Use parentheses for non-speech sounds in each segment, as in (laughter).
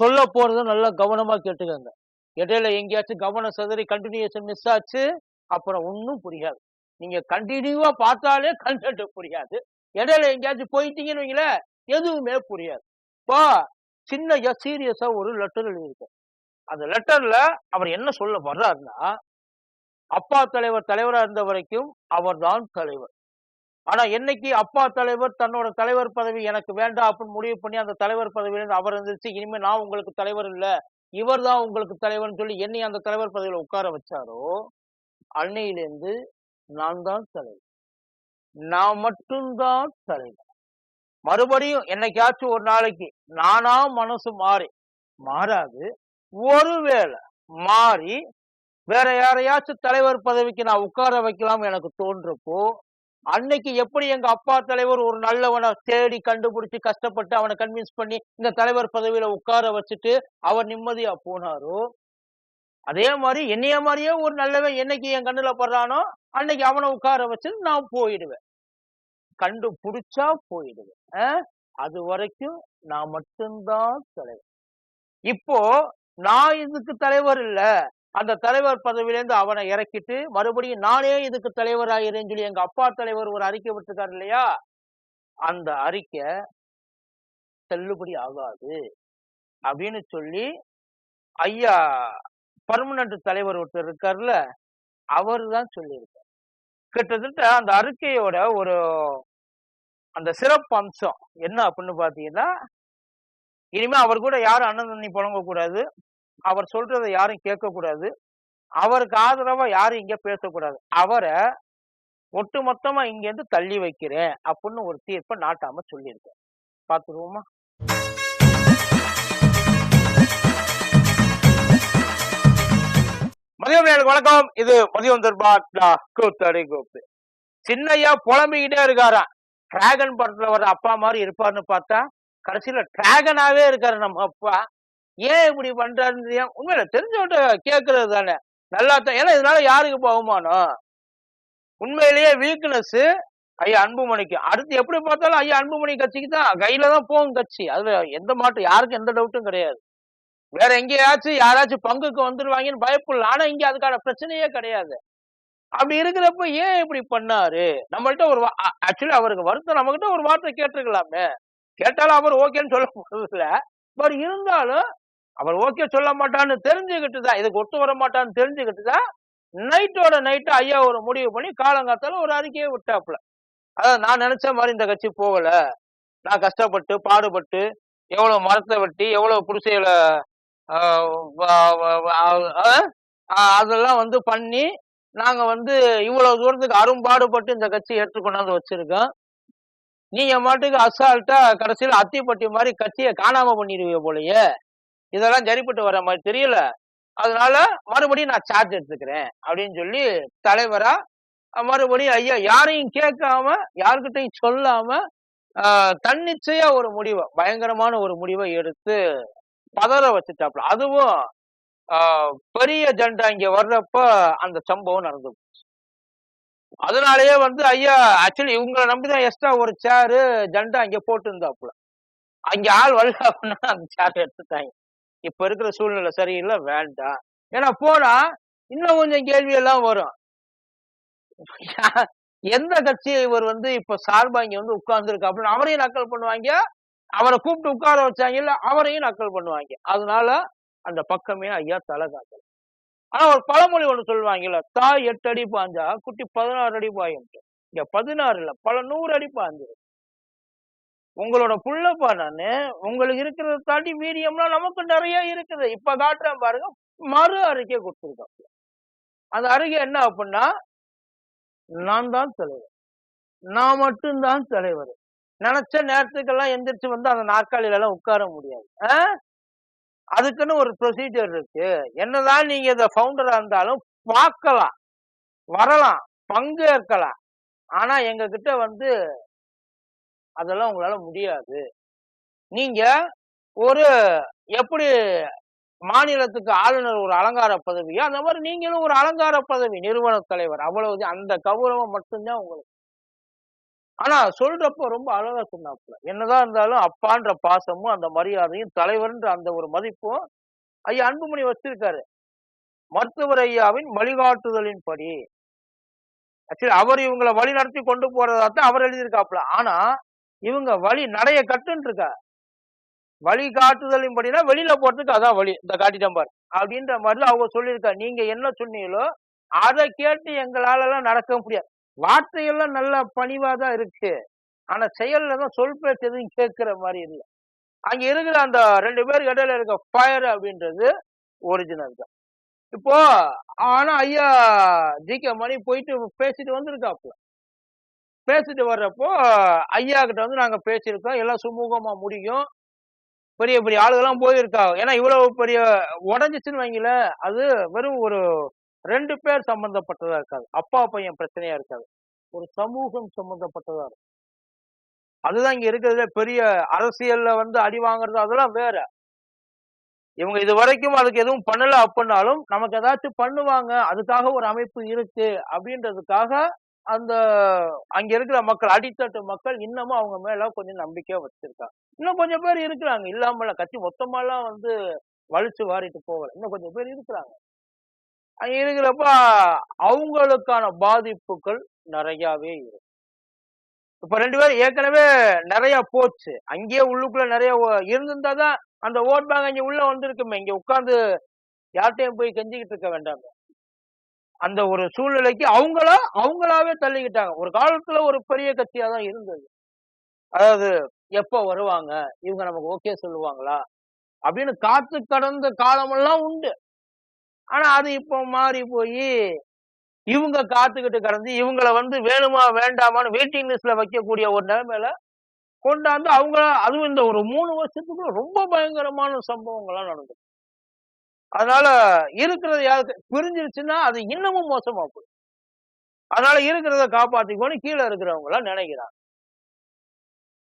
சொல்ல போறத நல்லா கவனமா கேட்டுக்கங்க. இடையில எங்கேயாச்சும் கவனம் சதறி கண்டினியூஷன் மிஸ் ஆச்சு அப்புறம் ஒன்றும் புரியாது. நீங்க கண்டினியூவா பார்த்தாலே கண்டென்ட் புரியாது. இடையில எங்கேயாச்சும் போயிட்டீங்கன்னு வைங்களேன் எதுவுமே புரியாது. இப்போ சின்ன சீரியஸா ஒரு லெட்டர் எழுதியிருக்கேன். அந்த லெட்டர்ல அவர் என்ன சொல்ல வர்றாருன்னா அப்பா தலைவர் தலைவரா இருந்த வரைக்கும் அவர்தான் தலைவர். ஆனா என்னைக்கு அப்பா தலைவர் தன்னோட தலைவர் பதவி எனக்கு வேண்டாம் அப்படின்னு முடிவு பண்ணி அந்த தலைவர் பதவியிலிருந்து அவர் இருந்துச்சு இனிமே நான் உங்களுக்கு தலைவர் இல்ல இவர் தான் உங்களுக்கு தலைவர்னு சொல்லி என்னை அந்த தலைவர் பதவியில உட்கார வச்சாரோ அன்னையிலேருந்து நான் தான் தலைவர். நான் மட்டும்தான் தலைவர். மறுபடியும் என்னைக்காச்சும் ஒரு நாளைக்கு நானா மனசு மாறி மாறாது ஒருவேளை மாறி வேற யாரையாச்சும் தலைவர் பதவிக்கு நான் உட்கார வைக்கலாம் எனக்கு தோன்றப்போ அன்னைக்கு எப்படி எங்க அப்பா தலைவர் ஒரு நல்லவனை தேடி கண்டுபிடிச்சு கஷ்டப்பட்டு அவனை கன்வின்ஸ் பண்ணி இந்த தலைவர் பதவியில உட்கார வச்சுட்டு அவர் நிம்மதியா போனாரோ? அதே மாதிரி என்னைய மாதிரியே ஒரு நல்லவன் என்னைக்கு என் கண்ணுல படுறானோ அன்னைக்கு அவனை உட்கார வச்சு நான் போயிடுவேன். கண்டுபிடிச்சா போயிடுவேன். அது வரைக்கும் நான் மட்டும்தான் தலைவர் இப்போ நான் இதுக்கு தலைவர் இல்லை. அந்த தலைவர் பதவியிலேருந்து அவனை இறக்கிட்டு மறுபடியும் நானே இதுக்கு தலைவராகிறேன்னு சொல்லி எங்க அப்பா தலைவர் ஒரு அறிக்கை விட்டுருக்காரு இல்லையா? அந்த அறிக்கை செல்லுபடி ஆகாது அப்படின்னு சொல்லி ஐயா பர்மனன்ட் தலைவர் ஒருத்தர் இருக்கார்ல அவர் தான் சொல்லியிருக்கார். கிட்டத்தட்ட அந்த அறிக்கையோட ஒரு அந்த சிறப்பு அம்சம் என்ன அப்படின்னு பாத்தீங்கன்னா இனிமே அவர் கூட யாரும் அண்ணன் தண்ணி புழங்க கூடாது அவர் சொல்றதை யாரும் கேட்கக்கூடாது. அவருக்கு ஆதரவா யாரும் இங்க பேசக்கூடாது. அவரை ஒட்டு மொத்தமா இங்கிருந்து தள்ளி வைக்கிறேன் அப்படின்னு ஒரு தீர்ப்பை நாட்டாம சொல்லியிருக்கேன். பார்த்துருவோமா மதியம் நேருக்கு வணக்கம். இது மதியம் தர்பாட்லா கூத்தடி கோப்பு சின்னையா புலம்பிக்கிட்டே இருக்காராம் டிராகன் படத்துல வர அப்பா மாதிரி இருப்பாருன்னு பார்த்தா கடைசியில டிராகனாவே இருக்காரு நம்ம அப்பா. ஏன் இப்படி பண்றாருன்னு உண்மையில தெரிஞ்சவட்ட கேட்கறது தானே. நல்லா தான் ஏன்னா இதனால யாருக்கு இப்ப அவமானம்? உண்மையிலேயே வீக்னஸ் ஐயா அன்புமணிக்கு. அடுத்து எப்படி பார்த்தாலும் ஐயா அன்புமணி கட்சிக்கு தான் கையில தான் போகும் கட்சி. அதுல எந்த மாட்டும் யாருக்கும் எந்த டவுட்டும் கிடையாது. வேற எங்கேயாச்சும் யாராச்சும் பங்குக்கு வந்துருவாங்கன்னு பயப்படல ஆனா இங்க அதுக்கான பிரச்சனையே கிடையாது. அப்படி இருக்கிறப்ப ஏன் இப்படி பண்ணாரு? நம்மள்ட்ட ஒரு ஆக்சுவலி அவருக்கு வருத்தம் நம்ம கிட்ட ஒரு வார்த்தை கேட்டிருக்கலாமே. கேட்டாலும் அவர் ஓகேன்னு சொல்ல போறதில்ல. பட் இருந்தாலும் அவர் ஓகே சொல்ல மாட்டான்னு தெரிஞ்சுக்கிட்டு தான் இதுக்கு ஒத்து வர மாட்டான்னு தெரிஞ்சுக்கிட்டு தான் நைட்டோட நைட்டு ஐயா ஒரு முடிவு பண்ணி காலங்காத்தால ஒரு அறிக்கையை விட்டாப்புல. அதாவது நான் நினைச்ச மாதிரி இந்த கட்சி போகல. நான் கஷ்டப்பட்டு பாடுபட்டு எவ்வளவு மரத்தை வெட்டி எவ்வளவு குடிசையில அதெல்லாம் வந்து பண்ணி நாங்க வந்து இவ்வளவு தூரத்துக்கு அரும்பாடுபட்டு இந்த கட்சி எடுத்து கொண்டாந்து வச்சிருக்கோம். நீங்க மாட்டுக்கு அசால்ட்டா கடைசியில் அத்திப்பட்டி மாதிரி கட்சியை காணாம பண்ணிடுவீங்க போலயே. இதெல்லாம் சரிப்பட்டு வர மாதிரி தெரியல. அதனால மறுபடியும் நான் சார்ஜ் எடுத்துக்கிறேன் அப்படின்னு சொல்லி தலைவரா மறுபடியும் ஐயா யாரையும் கேட்காம யாருக்கிட்டையும் சொல்லாம தன்னிச்சையா ஒரு முடிவை பயங்கரமான ஒரு முடிவை எடுத்து பதற வச்சுட்டாப்ல. அதுவும் பெரிய ஜெண்டா இங்க வர்றப்ப அந்த சம்பவம் நடந்து அதனாலயே வந்து ஐயா ஆக்சுவலி இவங்களை நம்பிதான் எக்ஸ்ட்ரா ஒரு சேரு ஜெண்டா அங்க போட்டு இருந்தாப்புல அங்க ஆள் வரல அப்படின்னா அந்த சேர் எடுத்துட்டாங்க. இப்ப இருக்கிற சூழ்நிலை சரியில்லை வேண்டாம். ஏன்னா போனா இன்னும் கொஞ்சம் கேள்வி எல்லாம் வரும். (laughs) எந்த கட்சியை இவர் வந்து இப்ப சார்பா இங்க வந்து உட்கார்ந்துருக்கா அப்படின்னு அவரையும் நக்கல் பண்ணுவாங்க. அவரை கூப்பிட்டு உட்கார வச்சாங்கல்ல அவரையும் நக்கல் பண்ணுவாங்க. அதனால அந்த பக்கமே ஐயா தலை காக்கல ஆனா ஒரு பழமொழி ஒண்ணு சொல்லுவாங்கல்ல தாய் எட்டு அடி பாஞ்சா குட்டி பதினாறு அடி பாயும். இங்க பதினாறு இல்ல பல நூறு அடி பாஞ்சு உங்களோட புள்ளப்பா நானு உங்களுக்கு இருக்கிறத தாண்டி மீடியம்லாம் நமக்கு நிறைய இருக்குது. இப்ப காட்டுறேன் பாருங்க மறு அறிக்கை கொடுத்துருக்காங்க அந்த அறிக்கை என்ன அப்படின்னா நான் தான் தலைவர். நான் மட்டும்தான் தலைவர். நினைச்ச நேரத்துக்கெல்லாம் எந்திரிச்சு வந்து அந்த நாற்காலியில எல்லாம் உட்கார முடியாது. ஆ? அதுக்குன்னு ஒரு ப்ரொசீஜர் இருக்கு. என்னதான் நீங்க இந்த ஃபவுண்டரா இருந்தாலும் பார்க்கலாம். வரலாம். பங்கேற்கலாம். ஆனா எங்க கிட்ட வந்து அதெல்லாம் உங்களால முடியாது. நீங்க ஒரு எப்படி மாநிலத்துக்கு ஆளுநர் ஒரு அலங்கார பதவியோ அந்த மாதிரி நீங்களும் ஒரு அலங்கார பதவி நிறுவன தலைவர். அவ்வளவு அந்த கௌரவம் மட்டும்தான் உங்களுக்கு. ஆனா சொல்றப்ப ரொம்ப அழகா சொன்னாப்புல. என்னதான் இருந்தாலும் அப்பான்ற பாசமும் அந்த மரியாதையும் தலைவர்ன்ற அந்த ஒரு மதிப்பும் ஐயா அன்புமணி வச்சிருக்காரு. மருத்துவர் ஐயாவின் வழிகாட்டுதலின்படி. ஆக்சுவலி அவர் இவங்களை வழி நடத்தி கொண்டு போறதா தான் அவர் எழுதியிருக்காப்புல. ஆனா இவங்க வழி நடைய கட்டுன்னு இருக்கா வழி காட்டுதலின்படினா வெளியில போறதுக்கு அதான் வழி இந்த காட்டிட்டேன் பாரு அப்படின்ற மாதிரி தான் அவங்க சொல்லியிருக்கா. நீங்க என்ன சொன்னீங்களோ அதை கேட்டு எங்களால எல்லாம் நடக்க முடியாது. வார்த்தையெல்லாம் நல்ல பணிவா தான் இருக்கு. ஆனா செயல்ல தான் சொல் பேச எதுவும் கேட்கிற மாதிரி இல்லை. அங்க இருக்கிற அந்த ரெண்டு பேருக்கு இடையில இருக்க ஃபயர் அப்படின்றது ஒரிஜினல் தான். இப்போ ஆனா ஐயா ஜி கே மணி போயிட்டு பேசிட்டு வந்திருக்காப்புல. பேசிட்டு வர்றப்போ ஐயா கிட்ட வந்து நாங்கள் பேசியிருக்கோம். எல்லாம் சுமூகமாக முடியும். பெரிய பெரிய ஆளுகெல்லாம் போயிருக்கா. ஏன்னா இவ்வளவு பெரிய உடஞ்சிச்சுன்னு வைங்கள அது வெறும் ஒரு ரெண்டு பேர் சம்பந்தப்பட்டதா இருக்காது. அப்பா பையன் பிரச்சனையா இருக்காது. ஒரு சமூகம் சம்பந்தப்பட்டதா இருக்கும். அதுதான் இங்க இருக்கிறதுல பெரிய அரசியல்ல வந்து அடி வாங்குறது அதெல்லாம் வேற. இவங்க இது வரைக்கும் அதுக்கு எதுவும் பண்ணல அப்படின்னாலும் நமக்கு ஏதாச்சும் பண்ணுவாங்க. அதுக்காக ஒரு அமைப்பு இருக்கு அப்படின்றதுக்காக அந்த அங்க இருக்கிற மக்கள் அடித்தட்டு மக்கள் இன்னமும் அவங்க மேல கொஞ்சம் நம்பிக்கையா வச்சிருக்காங்க. இன்னும் கொஞ்சம் பேர் இருக்கிறாங்க. இல்லாமல கட்சி மொத்தமாலாம் வந்து வலிச்சு வாரிட்டு போகல. இன்னும் கொஞ்சம் பேர் இருக்கிறாங்க. அங்க இருக்கிறப்ப அவங்களுக்கான பாதிப்புகள் நிறையாவே இருக்கு. இப்ப ரெண்டு பேரும் ஏற்கனவே நிறைய போச்சு. அங்கேயே உள்ளுக்குள்ள நிறைய ஓ- இருந்திருந்தா தான் அந்த ஓட் பேங்க் அங்க உள்ள வந்திருக்குமே. இங்க உட்காந்து யார்கிட்டையும் போய் கெஞ்சிக்கிட்டு இருக்க வேண்டாம். அந்த ஒரு சூழ்நிலைக்கு அவங்களா அவங்களாவே தள்ளிக்கிட்டாங்க. ஒரு காலத்துல ஒரு பெரிய கட்சியா தான் இருந்தது. அதாவது எப்ப வருவாங்க? இவங்க நமக்கு ஓகே சொல்லுவாங்களா? அப்படின்னு காத்து கடந்த காலமெல்லாம் உண்டு. ஆனா அது இப்போ மாறி போய் இவங்க காத்துக்கிட்டு கடந்து இவங்கள வந்து வேணுமா வேண்டாமான்னு வெயிட்டிங் லிஸ்ட்ல வைக்கக்கூடிய ஒரு நிலைமையில கொண்டாந்து அவங்க அதுவும் இந்த ஒரு மூணு வருஷத்துக்குள்ள ரொம்ப பயங்கரமான சம்பவங்கள்லாம் நடந்தது. அதனால இருக்கிறது யாருக்கு? பிரிஞ்சிருச்சுன்னா அது இன்னமும் மோசமா போயிடும். அதனால இருக்கிறத காப்பாத்திக்கோன்னு கீழே இருக்கிறவங்க எல்லாம் நினைக்கிறாங்க.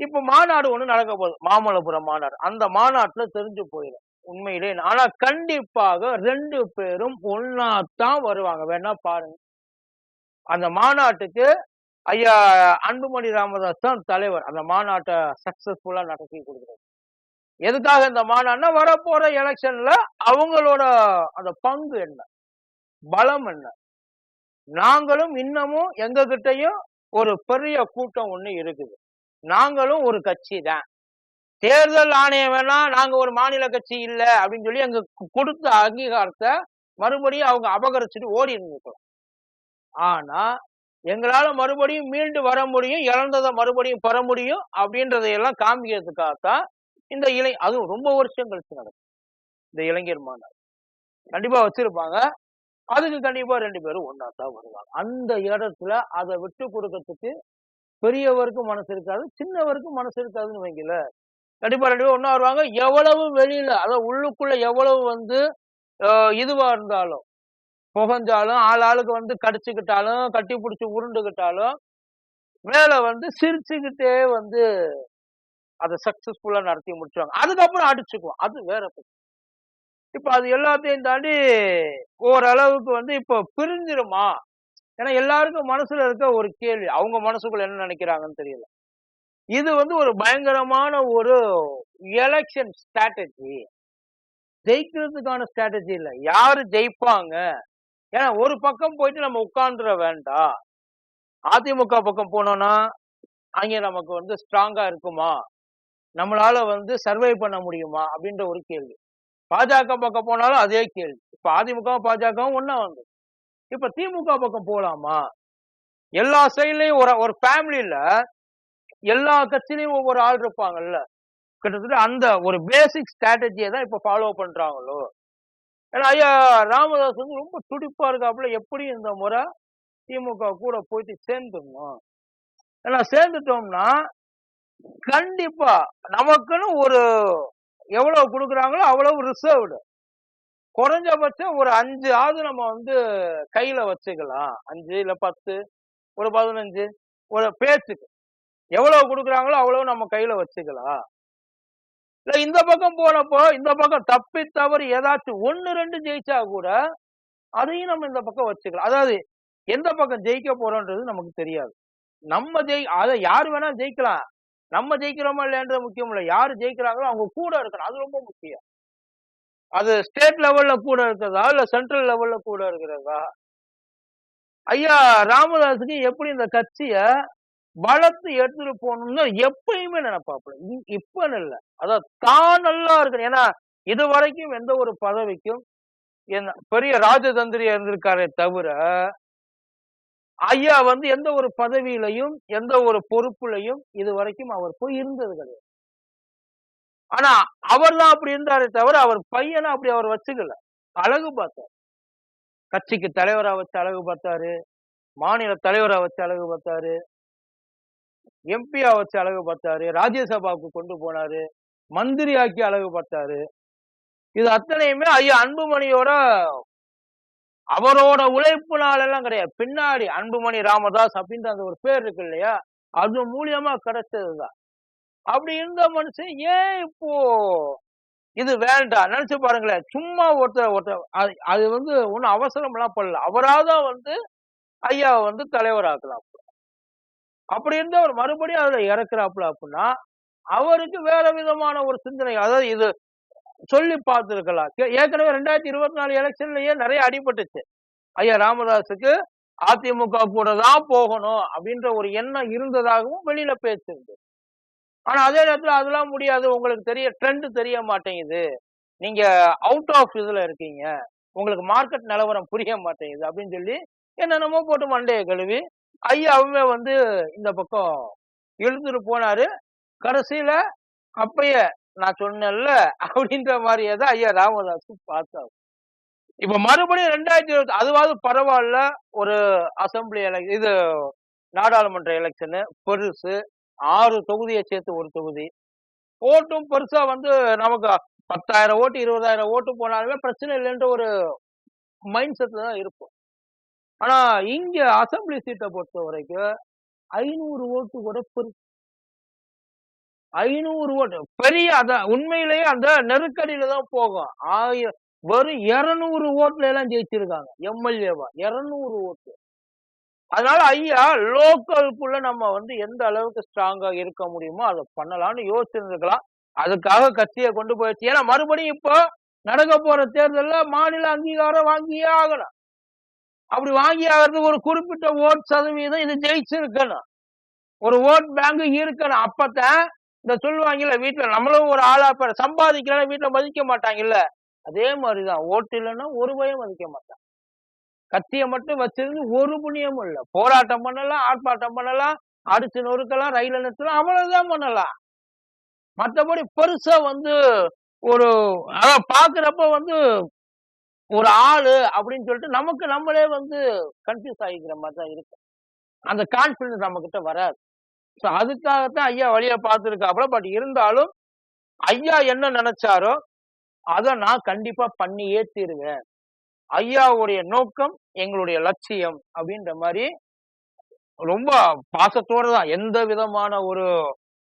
இப்ப மாநாடு ஒண்ணு நடக்க போகுது. மாமல்லபுரம் மாநாடு. அந்த மாநாட்டுல தெரிஞ்சு போயிடும் உண்மையிலே. ஆனா கண்டிப்பாக ரெண்டு பேரும் ஒன்னாத்தான் வருவாங்க. வேணா பாருங்க. அந்த மாநாட்டுக்கு ஐயா அன்புமணி ராமதாஸ் தான் தலைவர். அந்த மாநாட்டை சக்சஸ்ஃபுல்லா நடத்தி கொடுக்குறாரு. எதுக்காக இந்த மாநாடுனா வரப்போற எலெக்ஷன்ல அவங்களோட அந்த பங்கு என்ன? பலம் என்ன? நாங்களும் இன்னமும் எங்க கிட்டையும் ஒரு பெரிய கூட்டம் ஒண்ணு இருக்குது. நாங்களும் ஒரு கட்சி தான். தேர்தல் ஆணையம் வேணா நாங்க ஒரு மாநில கட்சி இல்ல அப்படின்னு சொல்லி எங்க கொடுத்த அங்கீகாரத்தை மறுபடியும் அவங்க அபகரிச்சுட்டு ஓடி இருந்துக்கலாம் ஆனா எங்களால மறுபடியும் மீண்டு வர முடியும் இழந்ததை மறுபடியும் பெற முடியும் அப்படின்றதையெல்லாம் காமிக்கிறதுக்காகத்தான் இந்த இளை அதுவும் ரொம்ப வருஷம் கழிச்சு நடக்கும். இந்த இளைஞர் மாநாடு. கண்டிப்பா வச்சிருப்பாங்க. அதுக்கு கண்டிப்பா ரெண்டு பேரும் ஒன்னா தான் வருவாங்க. அந்த இடத்துல அதை விட்டு கொடுக்கறதுக்கு பெரியவருக்கும் மனசு இருக்காது சின்னவருக்கும் மனசு இருக்காதுன்னு வைங்கல கண்டிப்பா ரெண்டு பேரும் ஒன்னா வருவாங்க. எவ்வளவு வெளியில அதாவது உள்ளுக்குள்ள எவ்வளவு வந்து இதுவா இருந்தாலும் புகஞ்சாலும் ஆள் ஆளுக்கு வந்து கடிச்சுக்கிட்டாலும் கட்டி பிடிச்சி உருண்டுகிட்டாலும் மேல வந்து சிரிச்சுக்கிட்டே வந்து அதை சக்சஸ்ஃபுல்லா நடத்தி முடிச்சுவாங்க அதுக்கப்புறம் அடிச்சுக்குவோம். அது வேற பிரச்சனை. இப்ப அது எல்லாத்தையும் தாண்டி ஓரளவுக்கு வந்து இப்போ பிரிஞ்சிருமா? ஏன்னா எல்லாருக்கும் மனசுல இருக்க ஒரு கேள்வி அவங்க மனசுக்குள்ள என்ன நினைக்கிறாங்கன்னு தெரியல. இது வந்து ஒரு பயங்கரமான ஒரு எலெக்ஷன் ஸ்ட்ராட்டஜி ஜெயிக்கிறதுக்கான ஸ்ட்ராட்டஜி இல்லை. யாரு ஜெயிப்பாங்க? ஏன்னா ஒரு பக்கம் போயிட்டு நம்ம உட்காந்துட வேண்டாம் அதிமுக பக்கம் போனோம்னா அங்கே நமக்கு வந்து ஸ்ட்ராங்கா இருக்குமா? நம்மளால வந்து சர்வை பண்ண முடியுமா அப்படின்ற ஒரு கேள்வி. பாஜக பக்கம் போனாலும் அதே கேள்வி. இப்ப அதிமுகவும் பாஜகவும் ஒன்னா வந்து இப்ப திமுக பக்கம் போலாமா? எல்லா சைட்லயும் ஒரு ஒரு ஃபேமிலியில எல்லா கட்சியிலையும் ஒவ்வொரு ஆள் இருப்பாங்கல்ல. கிட்டத்தட்ட அந்த ஒரு பேசிக் ஸ்ட்ராட்டஜியை தான் இப்ப ஃபாலோ பண்றாங்களோ? ஏன்னா ஐயா ராமதாஸ் வந்து ரொம்ப துடிப்பா இருக்காப்புல. எப்படி இந்த முறை திமுக கூட போயிட்டு சேர்ந்துடணும்? ஏன்னா சேர்ந்துட்டோம்னா கண்டிப்பா. நமக்குன்னு ஒரு எவ்வளவு கொடுக்குறாங்களோ அவ்வளவு ரிசர்வ்டு குறைஞ்சபட்சம் ஒரு அஞ்சு ஆவது நம்ம வந்து கையில வச்சுக்கலாம். அஞ்சு இல்ல பத்து ஒரு பதினஞ்சு ஒரு பேச்சுக்கு. எவ்வளவு கொடுக்குறாங்களோ அவ்வளவு நம்ம கையில வச்சுக்கலாம். இல்ல இந்த பக்கம் போனப்போ இந்த பக்கம் தப்பி தவறு ஏதாச்சும் ஒன்னு ரெண்டு ஜெயிச்சா கூட அதையும் நம்ம இந்த பக்கம் வச்சுக்கலாம். அதாவது எந்த பக்கம் ஜெயிக்க போறோன்றது நமக்கு தெரியாது. நம்ம ஜெயி அதை யார் வேணா ஜெயிக்கலாம். நம்ம ஜெயிக்கிறோமா இல்லையன்ற முக்கியம் இல்லை. யார் ஜெயிக்கிறாங்களோ அவங்க கூட இருக்கணும். அது ரொம்ப முக்கியம். அது ஸ்டேட் லெவல்ல கூட இருக்கிறதா இல்ல சென்ட்ரல் லெவல்ல கூட இருக்கிறதா? ஐயா ராமதாஸுக்கு எப்படி இந்த கட்சிய வளர்த்து எடுத்துட்டு போகணும்னு எப்பயுமே நினைப்பாப்புல. இ- இப்பன்னு இல்லை. அதான் தான் நல்லா இருக்கணும். ஏன்னா இது வரைக்கும் எந்த ஒரு பதவிக்கும் என்ன பெரிய ராஜதந்திரியா இருந்திருக்காரே தவிர ஐயா வந்து எந்த ஒரு பதவியிலையும் எந்த ஒரு பொறுப்புலையும் இது வரைக்கும் அவர் போய் இருந்தது கிடையாது. ஆனா அவர் தான் அப்படி இருந்தாரே தவிர அவர் பையனை அப்படி அவர் வச்சுக்கல. அழகு பார்த்தார். கட்சிக்கு தலைவரா வச்சு அழகு பார்த்தாரு. மாநில தலைவரா வச்சு அழகு பார்த்தாரு. எம்பியா வச்சு அழகு பார்த்தாரு. ராஜ்யசபாவுக்கு கொண்டு போனாரு. மந்திரி ஆக்கி அழகு பார்த்தாரு. இது அத்தனையுமே ஐயா அன்புமணியோட அவரோட உழைப்புனால எல்லாம் கிடையாது. பின்னாடி அன்புமணி ராமதாஸ் அப்படின்ற அந்த ஒரு பேர் இருக்கு இல்லையா? அது மூலியமா கிடைச்சதுதான். அப்படி இருந்த மனுஷன் ஏன் இப்போ இது வேண்டாம் நினைச்சு பாருங்களேன். சும்மா ஒருத்தர் ஒருத்தர் அது அது வந்து ஒன்றும் அவசரம் எல்லாம் பண்ணல அவராதான் வந்து ஐயாவை வந்து தலைவராக்கலாம் அப்படி இருந்து அவர் மறுபடியும் அதுல இறக்குறாப்புல அப்படின்னா அவருக்கு வேற விதமான ஒரு சிந்தனை. அதாவது இது சொல்லி பார்த்துருக்கலாம் ஏற்கனவே ரெண்டாயிரத்தி இருபத்தி நாலு எலெக்ஷன்லயே நிறைய அடிபட்டுச்சு. ஐயா ராமதாஸுக்கு அதிமுக கூட தான் போகணும் அப்படின்ற ஒரு எண்ணம் இருந்ததாகவும் வெளியில பேச்சு ஆனா அதே நேரத்துல அதெல்லாம் முடியாது. உங்களுக்கு தெரிய ட்ரெண்ட் தெரிய மாட்டேங்குது. நீங்க அவுட் ஆஃப் இதுல இருக்கீங்க. உங்களுக்கு மார்க்கெட் நிலவரம் புரிய மாட்டேங்குது அப்படின்னு சொல்லி என்னென்னமோ போட்டு மண்டையை கழுவி ஐயாவுமே வந்து இந்த பக்கம் இழுத்துட்டு போனாரு. கடைசியில அப்பயே நான் சொன்னேன்ல அப்படின்ற மாதிரியே தான் ஐயா ராமதாஸ் பார்த்தா இப்ப மறுபடியும் ரெண்டாயிரத்தி இருபத்தி அதுவாவது பரவாயில்ல ஒரு அசம்பிளி எலெக்ஷன் இது நாடாளுமன்ற எலெக்ஷனு பெருசு ஆறு தொகுதியை சேர்த்து ஒரு தொகுதி. ஓட்டும் பெருசா வந்து நமக்கு பத்தாயிரம் ஓட்டு இருபதாயிரம் ஓட்டு போனாலுமே பிரச்சனை இல்லைன்ற ஒரு மைண்ட் செட்ல தான் இருக்கும் ஆனா இங்க அசம்பிளி சீட்டை பொறுத்த வரைக்கும் ஐநூறு ஓட்டு கூட பெருசு ஐநூறு ஓட்டு பெரிய அதான் உண்மையிலேயே அந்த நெருக்கடியில தான் போகும். ஆய வெறும் இருநூறு ஓட்டுல எல்லாம் ஜெயிச்சிருக்காங்க எம்எல்ஏவா. இருநூறு ஓட்டு அதனால ஐயா லோக்கலுக்குள்ள நம்ம வந்து எந்த அளவுக்கு ஸ்ட்ராங்கா இருக்க முடியுமோ அதை பண்ணலாம்னு யோசிச்சிருந்துக்கலாம் அதுக்காக கட்சியை கொண்டு போயிடுச்சு. ஏன்னா மறுபடியும் இப்போ நடக்க போற தேர்தல்ல மாநில அங்கீகாரம் வாங்கியே ஆகணும். அப்படி வாங்கி ஆகிறதுக்கு ஒரு குறிப்பிட்ட ஓட் சதவீதம் இது ஜெயிச்சிருக்கணும். ஒரு ஓட் பேங்க் இருக்கணும். அப்பத்தான் இந்த சொல்லுவாங்கல்ல வீட்டுல நம்மளும் ஒரு ஆளா பேர் சம்பாதிக்கலன்னா வீட்டுல மதிக்க மாட்டாங்கல்ல? அதே மாதிரிதான் ஓட்டு இல்லைன்னா ஒரு பயம் மதிக்க மாட்டான். கத்தியை மட்டும் வச்சிருந்து ஒரு புண்ணியமும் இல்லை. போராட்டம் பண்ணலாம் ஆர்ப்பாட்டம் பண்ணலாம் அடிச்சு நொறுக்கலாம் ரயில் நிறுத்தலாம் அவ்வளவுதான் பண்ணலாம். மற்றபடி பெருசா வந்து ஒரு அதான் பாக்குறப்ப வந்து ஒரு ஆளு அப்படின்னு சொல்லிட்டு நமக்கு நம்மளே வந்து கன்ஃபியூஸ் ஆகிக்கிற மாதிரி தான் இருக்கு. அந்த கான்பிடன்ஸ் நம்ம கிட்ட வராது. ஸோ அதுக்காகத்தான் ஐயா வழியை பார்த்துருக்காப்புல. பட் இருந்தாலும் ஐயா என்ன நினைச்சாரோ அதை நான் கண்டிப்பா பண்ணியே தீருவேன். ஐயாவுடைய நோக்கம் எங்களுடைய லட்சியம் அப்படின்ற மாதிரி ரொம்ப பாசத்தோட தான். எந்த விதமான ஒரு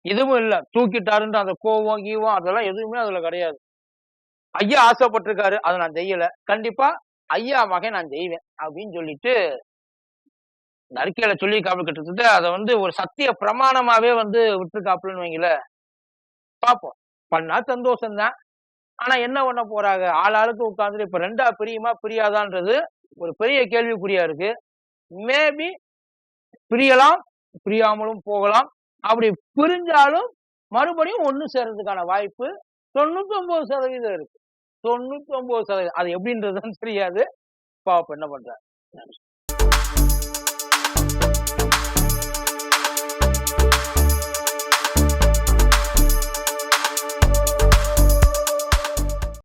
இதுவும் இல்லை. தூக்கிட்டாருன்ற அந்த கோவம் கீவம் அதெல்லாம் எதுவுமே அதுல கிடையாது. ஐயா ஆசைப்பட்டிருக்காரு அதை நான் செய்யல. கண்டிப்பா ஐயா மகன் நான் செய்வேன் அப்படின்னு சொல்லிட்டு இந்த அறிக்கையில சொல்லி காப்பு கட்டுறது அதை வந்து ஒரு சத்திய பிரமாணமாவே வந்து விட்டுருக்காப்புலன்னு வைங்கள. பார்ப்போம் பண்ணா சந்தோஷம்தான். ஆனா என்ன பண்ண போறாங்க? ஆள் ஆளுக்கு உட்காந்துட்டு இப்ப ரெண்டா பிரியுமா? பிரியாதான்றது ஒரு பெரிய கேள்விக்குறியா இருக்கு. மேபி பிரியலாம் பிரியாமலும் போகலாம். அப்படி பிரிஞ்சாலும் மறுபடியும் ஒன்று சேர்றதுக்கான வாய்ப்பு தொண்ணூத்தி ஒன்பது சதவீதம் இருக்கு. தொண்ணூத்தி ஒன்பது சதவீதம். அது எப்படின்றதுன்னு தெரியாது. பாப்போம் என்ன பண்றாரு